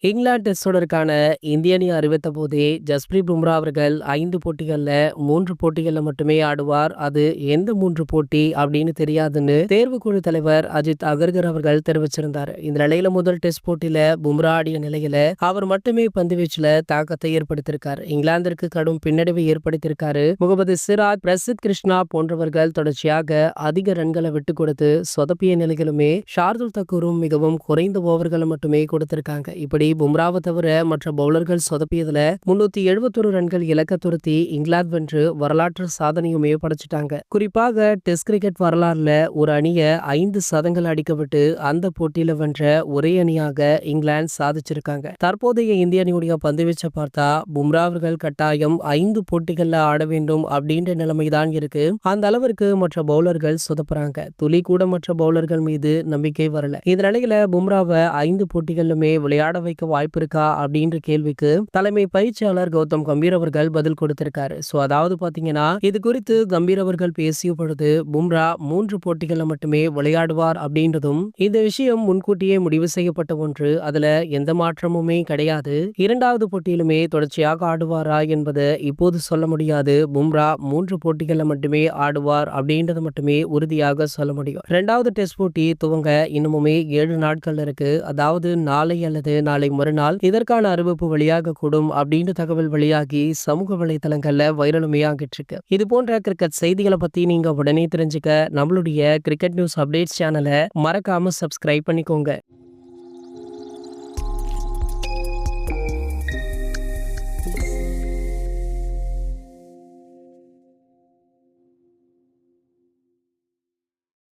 England test தொடருக்கான இந்திய அணி அறிவித்த போதே ஜஸ்பிரீத் பும்ரா அவர்கள் ஐந்து போட்டிகளில் மூன்று போட்டிகளில் மட்டுமே ஆடுவார். அது எந்த மூன்று போட்டி அப்படின்னு தெரியாதுன்னு தேர்வுக்குழு தலைவர் அஜித் அகர்கர் அவர்கள் தெரிவிச்சிருந்தார். இந்த நிலையில முதல் டெஸ்ட் போட்டியில பும்ரா ஆடிய நிலையில அவர் மட்டுமே பந்து வீச்சுல தாக்கத்தை ஏற்படுத்தியிருக்கார். இங்கிலாந்திற்கு கடும் பின்னடைவை ஏற்படுத்தியிருக்காரு. முகமது சிராஜ் பிரசித் கிருஷ்ணா போன்றவர்கள் தொடர்ச்சியாக அதிக ரன்களை விட்டு கொடுத்து சொதப்பிய நிலையிலுமே ஷார்துல் தக்கூரும் மிகவும் குறைந்த ஓவர்களை மட்டுமே கொடுத்திருக்காங்க. இப்படி பும்ராவை தவிர மற்ற பவுலர்கள் சொதப்பியதுல முன்னூத்தி எழுபத்தொரு ரன்கள் இலக்க துரத்தி இங்கிலாந்து வென்று வரலாற்று சாதனையுமே படைச்சிட்டாங்க குறிப்பாக டெஸ்ட் கிரிக்கெட் வரலாறுல ஒரு அணிய ஐந்து சதங்கள் அடிக்கப்பட்டு அந்த போட்டியில வென்ற ஒரே அணியாக இங்கிலாந்து சாதிச்சிருக்காங்க. தற்போதைய இந்திய அணியுடைய பந்துவீச்சை பார்த்தா பும்ரா அவர்கள் கட்டாயம் ஐந்து போட்டிகள்ல ஆட வேண்டும் அப்படின்ற நிலைமைதான் இருக்கு. அந்த அளவிற்கு மற்ற பவுலர்கள் சொதப்புறாங்க. துளி கூட மற்ற பவுலர்கள் மீது நம்பிக்கை வரல. இந்த நிலையில பும்ராவை ஐந்து போட்டிகளிலுமே விளையாட வைக்க வாய்ப்பு இருக்கா அப்படின்ற கேள்விக்கு தலைமை பயிற்சியாளர் கௌதம் கம்பீர் அவர்கள் பதில் கொடுத்திருக்காரு. ஸோ அதாவது பாத்தீங்கன்னா இது குறித்து கம்பீர் அவர்கள் பேசிய பொழுது பும்ரா மூன்று போட்டிகளில் மட்டுமே விளையாடுவார் அப்படின்றதும் இந்த விஷயம் முன்கூட்டியே முடிவு செய்யப்பட்ட ஒன்று. அதுல எந்த மாற்றமுமே கிடையாது. இரண்டாவது போட்டியிலுமே தொடர்ச்சியாக ஆடுவாரா என்பதை இப்போது சொல்ல முடியாது. பும்ரா மூன்று போட்டிகளில் மட்டுமே ஆடுவார் அப்படின்றது மட்டுமே உறுதியாக சொல்ல முடியும். இரண்டாவது டெஸ்ட் போட்டி துவங்க இன்னமுமே ஏழு நாட்கள் இருக்கு. அதாவது நாளை அல்லது நாளை மறுநாள் இதற்கான அறிவிப்பு வெளியாக கூடும் அப்படின்னு தகவல் வெளியாகி சமூக வலைதளங்கள்ல வைரலுமையாகிட்டு இருக்கு. இது போன்ற கிரிக்கெட் செய்திகளை பத்தி நீங்க உடனே தெரிஞ்சுக்க நம்மளுடைய கிரிக்கெட் நியூஸ் அப்டேட்ஸ் சேனலை மறக்காம சப்ஸ்கிரைப் பண்ணிக்கோங்க.